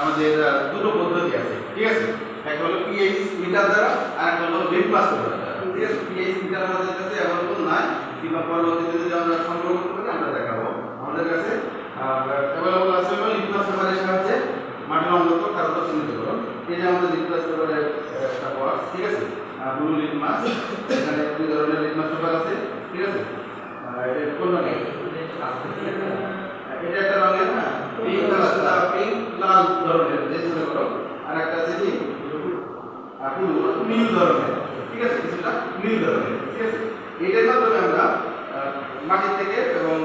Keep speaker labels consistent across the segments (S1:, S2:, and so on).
S1: আমাদের দুটো পদ্ধতি আছে, ঠিক আছে? একটা হলো পিএইচ মিটার দ্বারা, আর একটা হলো পেপার দ্বারা, ঠিক আছে? পিএইচ মিটার আমাদের কাছে অ্যাভেলেবল নাই, কিংবা পরবর্তীতে যদি আমরা সংগ্রহ করতে পারি, আমরা দেখাবো। আমাদের কাছে অ্যাভেলেবল আছে হলো লিটমাস পেপারের সাহায্যে মাটির অঙ্গত কারণ চিহ্নিত করুন। এই যে আমাদের লিটমাস পেপারের একটা বক্স ঠিক আছে? ব্লু লিটমাস এখানে দুই ধরনের লিটমাস পেপার আছে, ঠিক আছে আহ, এটা কোন রঙের এটা একটা রঙের না পিঙ্ক কালার পিঙ্ক লাল ধরনের যে ছোট বড় আর একটা আছে কি আর নীল ধরনের, ঠিক আছে, কিছুটা নীল ধরনের, ঠিক আছে? এটার মাধ্যমে আমরা মাটি থেকে এবং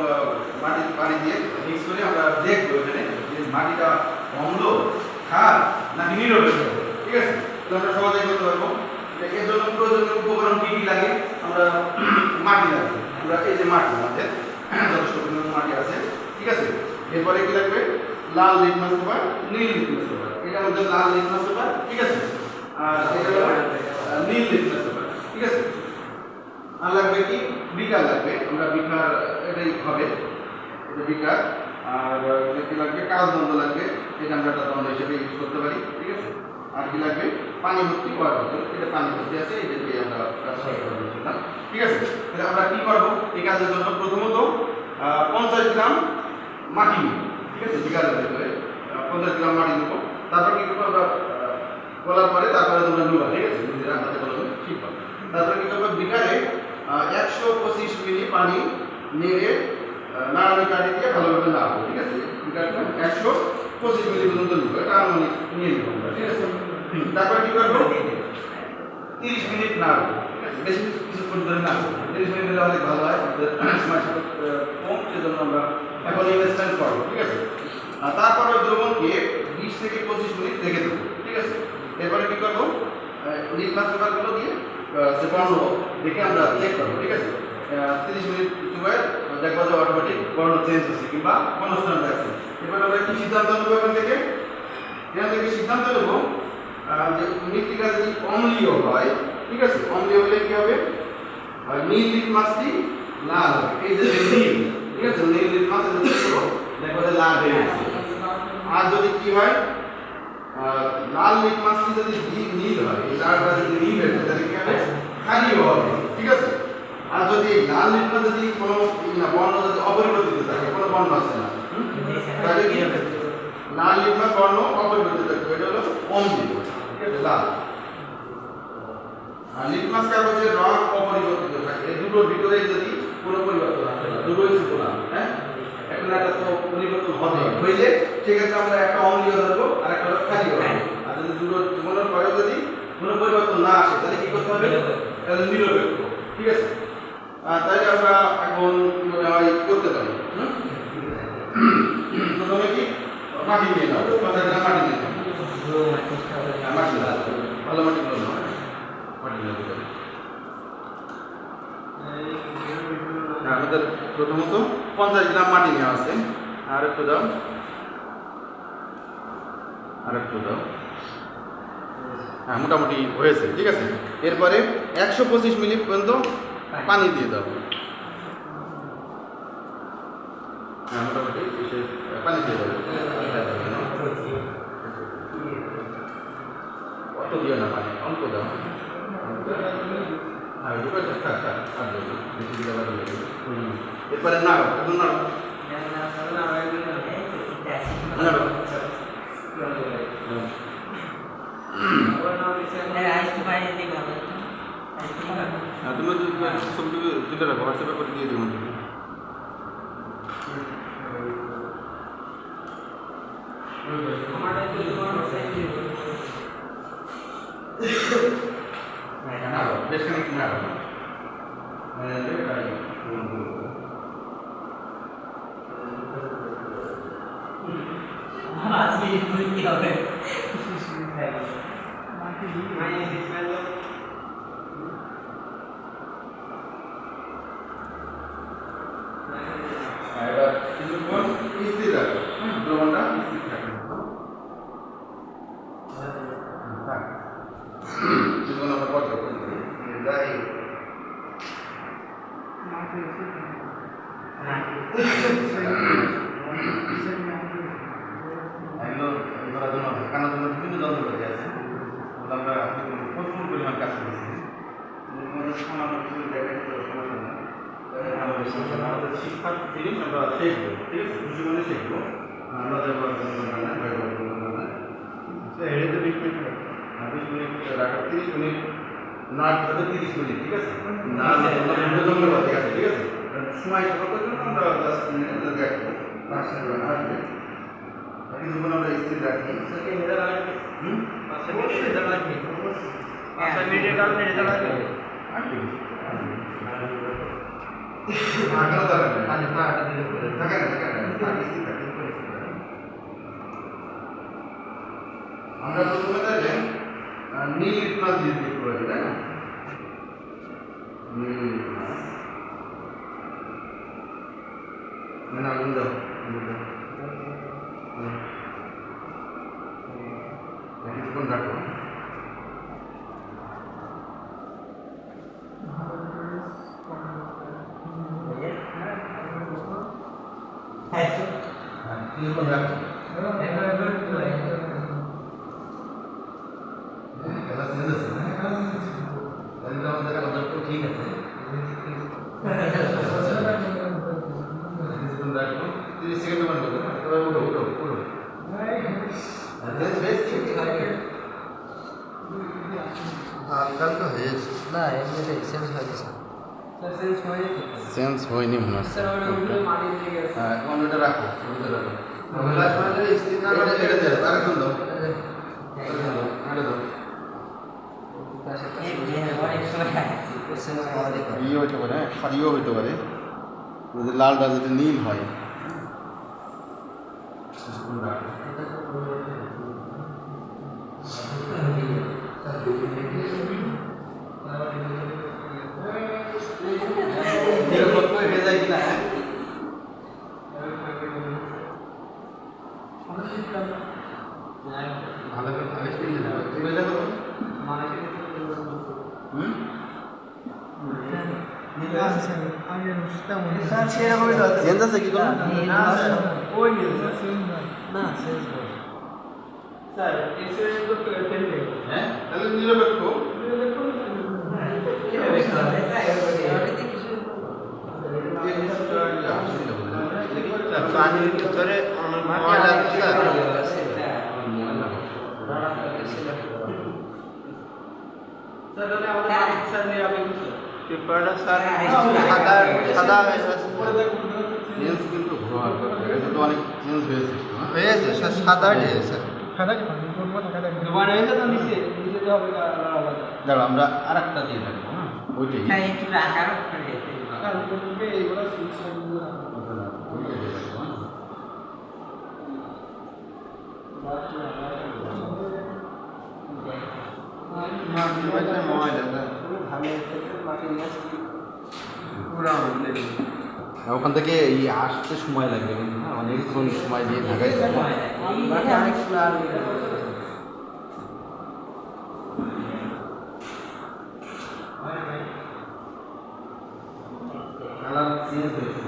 S1: মাটির পানি দিয়ে মিক্স করে আমরা দেখব এখানে যে মাটিটা অম্ল খার নাকি নিরপেক্ষ, ঠিক আছে? তো আমরা সহজেই করতে পারব। এর জন্য প্রয়োজনীয় উপকরণ কি কি লাগে? আমরা মাটি লাগবে আমরা এই যে মাটি আমাদের যথেষ্ট পরিমাণ মাটি আছে, ঠিক আছে? এরপরে কি লাগবে? লাল লিটমাস পেপার নীল লিটমাস পেপার এটা আমাদের লাল লিটমাস পেপার ঠিক আছে? আর এটা নীল লিটমাস পেপার ঠিক আছে? আর লাগবে কি? বিকার লাগবে। আমরা বিকার এটাই হবে। এটা বিকার। আর কি লাগবে? কাজ দ্বন্দ্ব লাগবে। এটা আমরা একটা দ্বন্দ্ব হিসেবে ইউজ করতে পারি। ঠিক আছে? আর কি লাগবে? পানি ভর্তি ওয়ার বোতল এটা পানি ভর্তি আছে এটা দিয়ে আমরা কাজ করতে পারব ঠিক আছে? তাহলে আমরা কি করব? এই কাজের জন্য প্রথমত পঞ্চাশ গ্রাম মাটি ঠিক আছে? বিঘার ভিতরে পঞ্চাশ গ্রাম মাটি নেব। তারপর কি করব আমরা? বলার পরে তারপরে তোমরা নেবা ঠিক আছে? নিজেরা হাতে বলবে ঠিক হবে তারপরে কি করব? বিঘারে একশো পঁচিশ মিলি পানি নেড়ে নাড়ানি কাটি দিয়ে ভালোভাবে নাড়বো, ঠিক আছে? বিঘাটা একশো পঁচিশ মিলি পর্যন্ত নেব এটা মানে নিয়ে নেব ঠিক আছে? তারপর কি করব? তিরিশ মিনিট নাড়বো বেশি কিছুক্ষণ ধরে নাড়বো। তিরিশ মিনিট নিলে অনেক ভালো হয় সময় কম, সেজন্য আমরা এখন ইনভেস্টমেন্ট করব, ঠিক আছে? আর তারপরে দ্রবণকে বিশ থেকে পঁচিশ মিনিট রেখে দেবো, ঠিক আছে? এরপরে কি করব? লিটমাস পেপারগুলো দিয়ে বর্ণ দেখে আমরা চেক করব, ঠিক আছে? তিরিশ মিনিট সময়, দেখব যে অটোমেটিক বর্ণ চেঞ্জ হচ্ছে কিংবা কনস্ট্যান্ট আছে এবার আমরা কি সিদ্ধান্ত নেব এখান থেকে? এখান থেকে সিদ্ধান্ত নেব যে মৃত্তিকা যদি অম্লীয় হয়, ঠিক আছে? অম্লীয় হলে কি হবে? নীল লিটমাসটি লাল হবে। এই যে নীল, ঠিক আছে? নীল লিটমাস এটা দেখো দেখো যে লাল হয়ে গেছে। আর যদি কি হয়? লাল লিটমাসটি যদি নীল- হয়, এই লালটা যদি নীল হয়ে, তাহলে কি হবে খারিও হবে, ঠিক আছে? আর যদি লাল লিটমাস যদি কোনো বর্ণ যদি অপরিবর্তিত থাকে, কোনো বর্ণ আছে না? তাহলে কি লাল লিটমাস বর্ণ অপরিবর্তিত থাকবে, এটা হলো আছে? লাল। আর লিটমাস কাগজের রং অপরিবর্তিত থাকে, এই দুটোর ভিতরে যদি কোনো পরিবর্তন আসে না, দুটোই সুতরাং হ্যাঁ? এখন একটা তো পরিবর্তন হবে হইলে সেক্ষেত্রে আমরা একটা অম্লীয় ধরবো হলো খালি ধরবো আর যদি দুটো জীবনের পরে যদি কোনো পরিবর্তন না আসে তাহলে কি করতে হবে? তাহলে নিরপেক্ষ ঠিক আছে? তাহলে আমরা এখন হয় করতে পারি? প্রথমে কি? মাটি নিয়ে নাও। মাটি নিয়ে নাও। হ্যাঁ, মাটি ভালো মাটি মাটি হ্যাঁ, আমাদের প্রথমত পঞ্চাশ গ্রাম মাটি নেওয়া আছে। আর একটু দাও। আর একটু দাও। হ্যাঁ মোটামুটি হয়েছে ঠিক আছে? এরপরে একশো পঁচিশ মিনিট পর্যন্ত পানি দিয়ে দাও। হ্যাঁ মোটামুটি পানি দিয়ে দাও। অত দিও না পানি অল্প দাও। হ্যাঁ দেবো। এরপরে নাড়ো এখন নাড়ো। নাড়ো। হ্যাঁ তুমি তো ছবিটি তুলে রাখো হোয়াটসঅ্যাপে করে দিয়ে দেবো তুমি নাড়ো বেশ খানিক নাড়ো মানে এটাই হুম, হুম। আর এবার কিছুক্ষণ স্থির রাখো। দ্রবণটা স্থির থাকে থাক। কিছুক্ষণ আমরা পর্যবেক্ষণ করি যাই এগুলো ধরার জন্য শিখব ঠিক আছে? খুশি মনে শিখব আমরা যে
S2: এটা তো বিশ মিনিট
S1: আর বিশ মিনিট রাখা তিরিশ মিনিট। না হয়তো তিরিশ মিনিট ঠিক আছে? না না কথা ঠিক আছে ঠিক আছে? সময় সাপেক্ষের জন্য আমরা দশ মিনিট দেখব পাঁচ মিনিট আসবে বাকি যখন আমরা স্থির রাখি? হুম? আসবে আগানো দরকার নেই থাকে না থাকে না থাকে আমরা প্রথমে তাহলে নীল প্লাস দিয়ে পারি তাই না মানে আগুন দাও আগুন দাও হুম। কিছুক্ষণ রাখো হ্যাঁ কিছুক্ষণ রাখো খেলা চেঞ্জ আছে না তাহলে আমাদের কথা তো ঠিক আছে কিছুক্ষণ রাখো তিরিশ সেকেন্ড মান করবে না এবার উঠো উঠো উঠো আচ্ছা বেশ ঠিক আছে
S2: হালকা তো হয়েছে
S3: না এমনিতে সেন্স হয়ে গেছে
S1: সেন্স হয়নি মনে হচ্ছে হ্যাঁ এখন ওটা রাখো
S3: হ্যাঁ,
S1: ইয়ে হইতে পারে হ্যাঁ হইতে পারে। যদি লালটা যদি নীল হয় কিছুক্ষণ রাখো নিরাপদ করে হয়ে যায় কিনা হ্যাঁ
S2: ভালো করে ভাবে
S1: হয়ে যাবে তো? হুম চেঞ্জ আছে কি কোনো?
S3: না সেন্স হয়?
S1: হ্যাঁ তাহলে নিরপেক্ষ
S2: পানির ভিতরে ময়লা পেপারটা স্যার সাদা সাদা
S1: চেঞ্জ কিন্তু ঘোরা এটা তো অনেক চেঞ্জ হয়েছে। হ্যাঁ?
S2: হয়েছে স্যার সাদা হয়েছে
S1: দাঁড়া আমরা আর একটা দিয়ে রাখব। হ্যাঁ ওইটাই ওইটাই দিয়ে হ্যাঁ ওখান থেকে এই আসতে সময় লাগবে হ্যাঁ অনেকক্ষণ সময় দিয়ে ঢাকায় কালার চেঞ্জ হয়েছে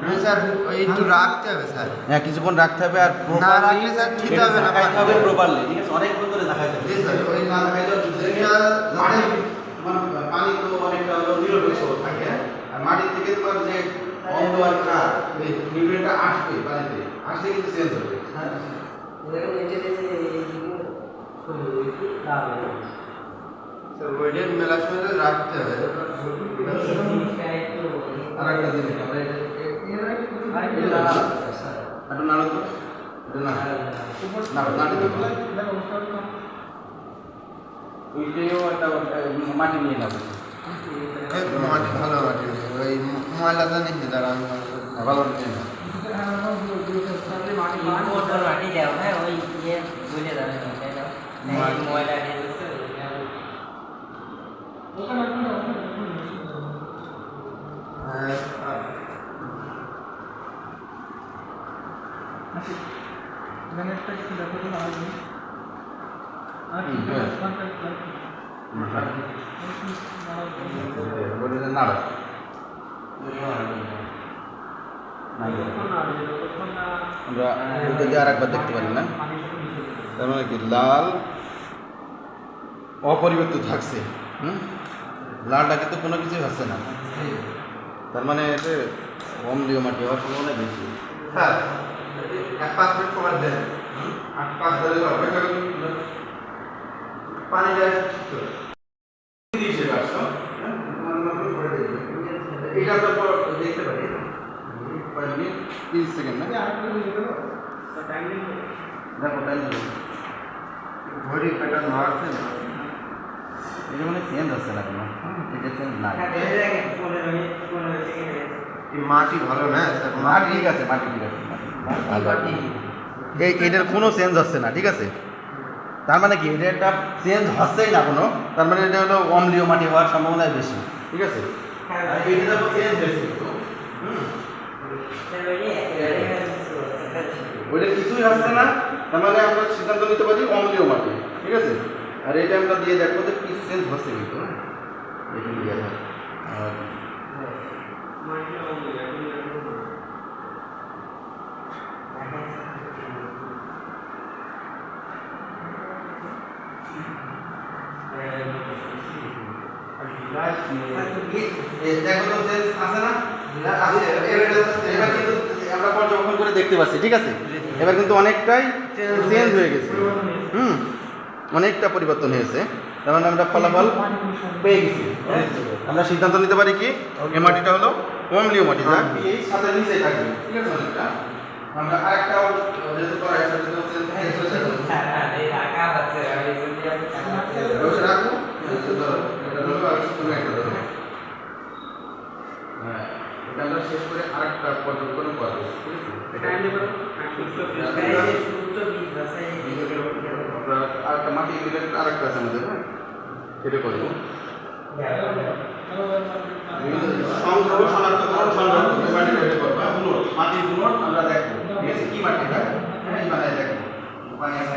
S2: হ্যাঁ স্যার একটু রাখতে হবে স্যার।
S1: হ্যাঁ কিছুক্ষণ রাখতে হবে আর
S2: না রাখলে স্যার ঠিক হবে না
S1: দেখাইতে হবে প্রপারলি ঠিক আছে? অনেকক্ষণ ধরে দেখাইতে হবে।
S2: জি স্যার ওই না লাগাইলে যেটা
S1: পানি
S2: যাতে
S1: তোমার পানি তো অনেকটা হলো নিরপেক্ষ থাকে আর মাটি থেকে তোমার যে অম্ল আর ক্ষার নিউট্রিয়েন্টটা আসবে পানিতে আসলে কিন্তু চেঞ্জ হবে।
S2: স্যার। ওইটার মেলা সময় রাখতে হবে।
S1: আর একটা জিনিস আমরা এটা একটা মাটি নিয়ে নেব
S2: মাটি ভালো মাটি ওই ময়লাটা নিচে দাঁড়া আমি ভালো করে-
S1: হ্যাঁ, ভালো নিয়ে নাও
S2: হ্যাঁ আর
S1: ওটা নাড়া আমরা দেখতে পারি না তার মানে কি লাল অপরিবর্তিত থাকছে হুম লালটা কিন্তু কোনো কিছুই হচ্ছে না তার মানে এতে অম্লীয় মাটি হওয়ার সম্ভাবনা বেশি।
S2: স্যার এক পাঁচ মিনিট সময় দেন।
S1: আট পাঁচ ধরে অপেক্ষা করুন
S2: পানি যায়
S1: দিয়েছে রাষ্ট্র এটা তো পর দেখতে পারি কয় মিনিট তিরিশ সেকেন্ড না দেখো টাইম
S2: ঘড়ি প্যাটার্ন মারছে না
S1: এটা মানে চেঞ্জ হচ্ছে না কোনো এটা চেঞ্জ নাই
S2: এই মাটি ভালো না স্যার
S1: মাটি ঠিক আছে মাটি ঠিক আছে মাটি এই এটার কোনো চেঞ্জ হচ্ছে না, ঠিক আছে? তার মানে কি? এটা একটা চেঞ্জ হচ্ছেই না কোনো। তার মানে এটা হলো অম্লীয় মাটি হওয়ার সম্ভাবনা বেশি, ঠিক আছে? চেঞ্জ হয়েছে। ওইটা কিছুই হচ্ছে না। তার মানে আমরা সিদ্ধান্ত নিতে পারি অম্লীয় মাটি, ঠিক আছে? আর এটা আমরা দিয়ে দেখব যে কিছু চেঞ্জ হচ্ছে কিন্তু? এখানে দিয়ে। আর এই দেখো তো চেঞ্জ আছে না আছে এবার কিন্তু আমরা পর্যবেক্ষণ করে দেখতে পাচ্ছি ঠিক আছে এবার কিন্তু অনেকটাই চেঞ্জ হয়ে গেছে হুম অনেকটা পরিবর্তন হয়েছে তার মানে আমরা ফলাফল পেয়ে গেছি আমরা সিদ্ধান্ত নিতে পারি কি এই মাটিটা হলো অম্লীয় মাটি যা এই সাথে নিচে থাকবে ঠিক আছে অনেকটা আমরা আরেকটাও যেহেতু করা হয়েছে সেটা হচ্ছে বসে রাখো ধরো এটা ধরো আর শেষ করে আরেকটা পর্যবেক্ষণ করব আরেকটা মাটি রিলেটেড আরেকটা আছে আমাদের এটা করব সংগ্রহ শনাক্তকরণ এটা করব মাটির বুনট আমরা দেখব? ঠিক আছে কি মাটিটা এই মাথায় দেখব? পানি আছে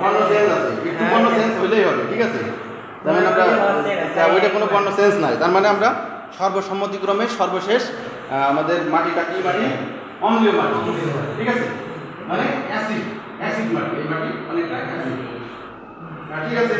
S1: পণ্য সেন্স আছে। একটু পণ্য সেন্স হলেই হবে ঠিক আছে? তার মানে আমরা হ্যাঁ, ওইটা কোনো পণ্য সেন্স নাই। তার মানে আমরা সর্বসম্মতিক্রমে সর্বশেষ আমাদের মাটিটা কি মাটি? অম্লীয় মাটি। ঠিক আছে? মানে অ্যাসিড অ্যাসিড মাটি। এই মাটি অনেকটা অ্যাসিড ঠিক আছে?